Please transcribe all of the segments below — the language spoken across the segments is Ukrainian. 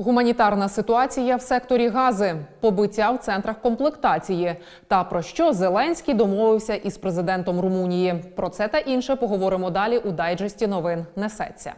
Гуманітарна ситуація в секторі Гази, побиття в центрах комплектації та про що Зеленський домовився із президентом Румунії. Про це та інше поговоримо далі у дайджесті новин. Несеться.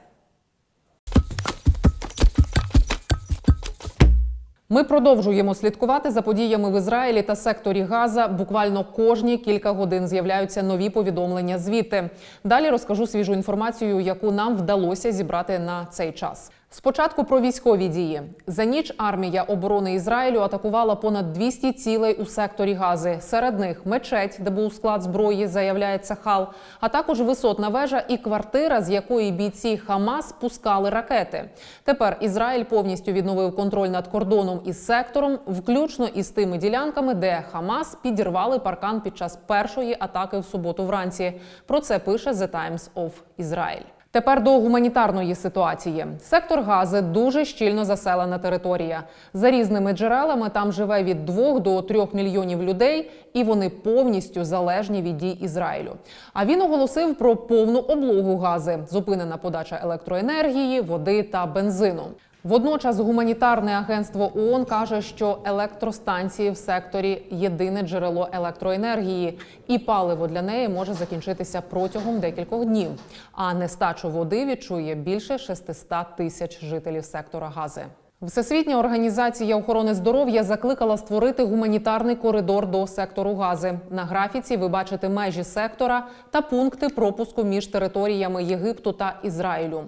Ми продовжуємо слідкувати за подіями в Ізраїлі та секторі Газа. Буквально кожні кілька годин з'являються нові повідомлення звідти. Далі розкажу свіжу інформацію, яку нам вдалося зібрати на цей час. Спочатку про військові дії за ніч армія оборони Ізраїлю атакувала понад 200 цілей у секторі Гази. Серед них мечеть, де був склад зброї, заявляє Цахал, а також висотна вежа і квартира, з якої бійці Хамас пускали ракети. Тепер Ізраїль повністю відновив контроль над кордоном із сектором, включно із тими ділянками, де Хамас підірвали паркан під час першої атаки в суботу вранці. Про це пише The Times of Israel. Тепер до гуманітарної ситуації. Сектор Гази дуже щільно заселена територія. За різними джерелами там живе від 2 до 3 мільйонів людей, і вони повністю залежні від дій Ізраїлю. А він оголосив про повну облогу гази, зупинена подача електроенергії, води та бензину. Водночас гуманітарне агентство ООН каже, що електростанції в секторі єдине джерело електроенергії, і паливо для неї може закінчитися протягом декількох днів. А нестачу води відчує більше 600 тисяч жителів сектора Гази. Всесвітня організація охорони здоров'я закликала створити гуманітарний коридор до сектору Гази. На графіці ви бачите межі сектора та пункти пропуску між територіями Єгипту та Ізраїлю.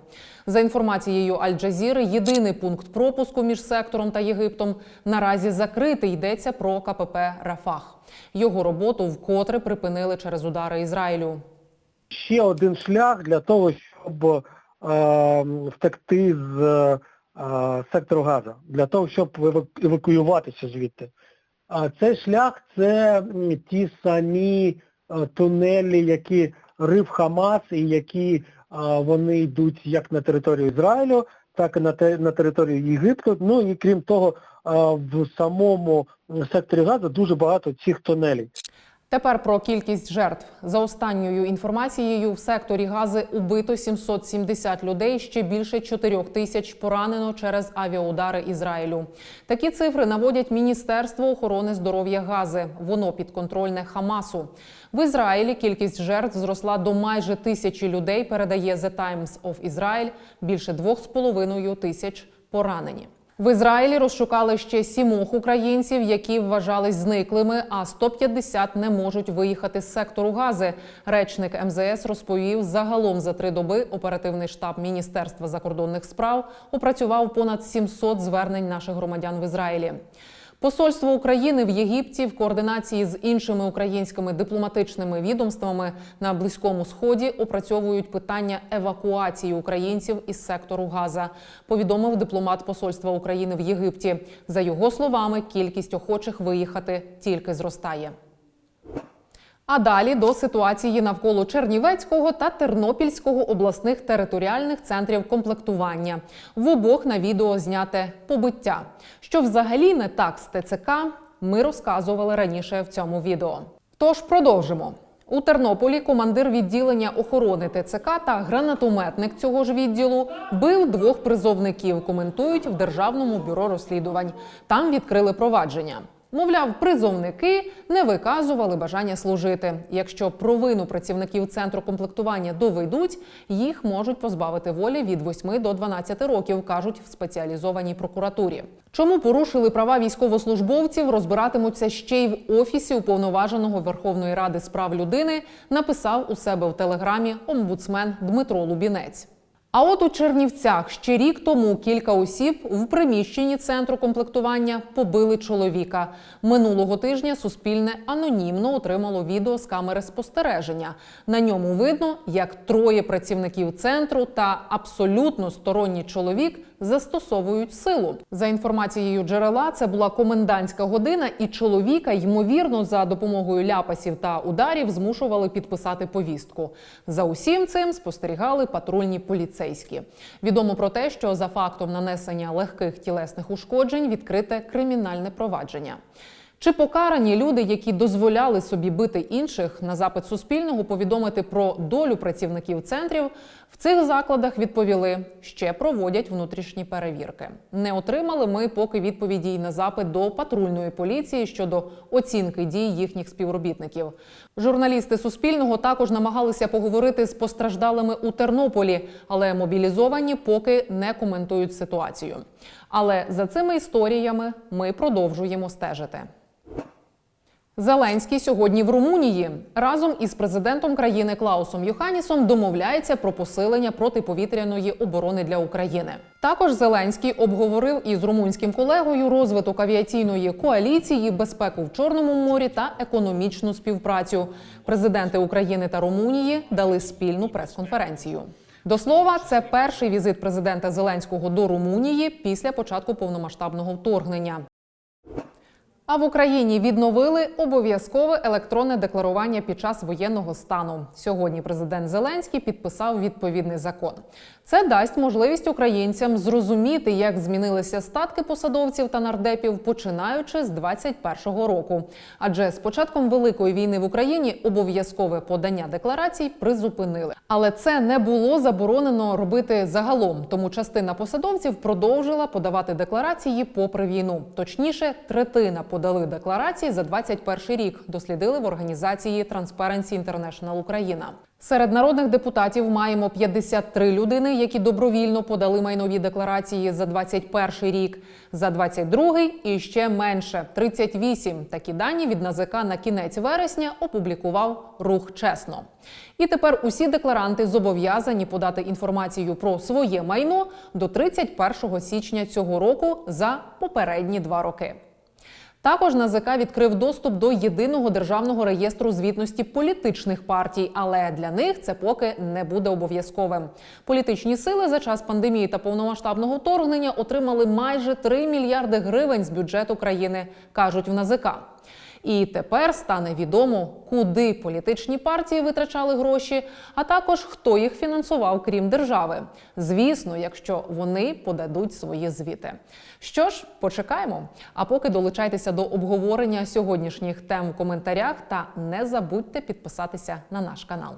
За інформацією Аль-Джазіри, єдиний пункт пропуску між сектором та Єгиптом наразі закритий. Йдеться про КПП Рафах. Його роботу вкотре припинили через удари Ізраїлю. ще один шлях для того, щоб е, втекти з сектору Газа, для того, щоб евакуюватися звідти. А цей шлях це ті самі тунелі, які рив Хамас і які вони йдуть як на територію Ізраїлю, так і на, на територію Єгипту. Ну і крім того, в самому секторі Газа дуже багато цих тунелів. Тепер про кількість жертв за останньою інформацією в секторі Гази убито 770 людей. Ще більше 4 тисяч поранено через авіаудари Ізраїлю. Такі цифри наводять Міністерство охорони здоров'я Гази. Воно підконтрольне Хамасу. В Ізраїлі кількість жертв зросла до майже тисячі людей. Передає The Times of Israel. Більше 2,5 тисяч поранені. В Ізраїлі розшукали ще сімох українців, які вважались зниклими, а 150 не можуть виїхати з сектору Гази. Речник МЗС розповів, загалом за три доби оперативний штаб Міністерства закордонних справ опрацював понад 700 звернень наших громадян в Ізраїлі. Посольство України в Єгипті в координації з іншими українськими дипломатичними відомствами на близькому сході опрацьовують питання евакуації українців із сектору Газа. Повідомив дипломат Посольства України в Єгипті. За його словами, кількість охочих виїхати тільки зростає. А далі до ситуації навколо Чернівецького та Тернопільського обласних територіальних центрів комплектування. В обох на відео зняте побиття. Що взагалі не так з ТЦК, ми розказували раніше в цьому відео. Тож продовжимо. У Тернополі командир відділення охорони ТЦК та гранатометник цього ж відділу бив двох призовників. Коментують в Державному бюро розслідувань. Там відкрили провадження. Мовляв, призовники не виказували бажання служити. Якщо провину працівників центру комплектування доведуть, їх можуть позбавити волі від 8 до 12 років, кажуть в спеціалізованій прокуратурі. Чому порушили права військовослужбовців, розбиратимуться ще й в офісі уповноваженого Верховної Ради з прав людини. Написав у себе в телеграмі омбудсмен Дмитро Лубінець. А от у Чернівцях ще рік тому кілька осіб в приміщенні центру комплектування побили чоловіка. Минулого тижня Суспільне анонімно отримало відео з камери спостереження. На ньому видно, як троє працівників центру та абсолютно сторонній чоловік застосовують силу. За інформацією джерела, це була комендантська година, і чоловіка, ймовірно, за допомогою ляпасів та ударів змушували підписати повістку. За усім цим спостерігали патрульні поліцейські. Відомо про те, що за фактом нанесення легких тілесних ушкоджень відкрите кримінальне провадження. Чи покарані люди, які дозволяли собі бити інших на запит Суспільного повідомити про долю працівників центрів, В цих закладах відповіли, ще проводять внутрішні перевірки. Не отримали ми поки відповіді й на запит до патрульної поліції щодо оцінки дій їхніх співробітників. Журналісти Суспільного також намагалися поговорити з постраждалими у Тернополі, але мобілізовані поки не коментують ситуацію. Але за цими історіями ми продовжуємо стежити. Зеленський сьогодні в Румунії разом із президентом країни Клаусом Юханісом домовляється про посилення протиповітряної оборони для України. Також Зеленський обговорив із румунським колегою розвиток авіаційної коаліції, безпеку в Чорному морі та економічну співпрацю. Президенти України та Румунії дали спільну прес-конференцію. До слова, це перший візит президента Зеленського до Румунії після початку повномасштабного вторгнення. А в Україні відновили обов'язкове електронне декларування під час воєнного стану. Сьогодні президент Зеленський підписав відповідний закон. Це дасть можливість українцям зрозуміти, як змінилися статки посадовців та нардепів, починаючи з 2021 року. Адже з початком великої війни в Україні обов'язкове подання декларацій призупинили. Але це не було заборонено робити загалом. Тому частина посадовців продовжила подавати декларації попри війну. Точніше, третина подали декларації за 21 рік. Дослідили в організації Transparency International Україна. Серед народних депутатів маємо 53 людини, які добровільно подали майнові декларації за 21 рік, за 22 і ще менше 38. Такі дані від НАЗК на кінець вересня опублікував рух чесно. І тепер усі декларанти зобов'язані подати інформацію про своє майно до 31 січня цього року за попередні два роки. Також НАЗК відкрив доступ до єдиного державного реєстру звітності політичних партій, але для них це поки не буде обов'язковим. Політичні сили за час пандемії та повномасштабного вторгнення отримали майже 3 мільярди гривень з бюджету країни, кажуть в НАЗК. І тепер стане відомо, куди політичні партії витрачали гроші, а також хто їх фінансував, крім держави. Звісно, якщо вони подадуть свої звіти. Що ж, почекаємо. А поки долучайтеся до обговорення сьогоднішніх тем в коментарях та не забудьте підписатися на наш канал.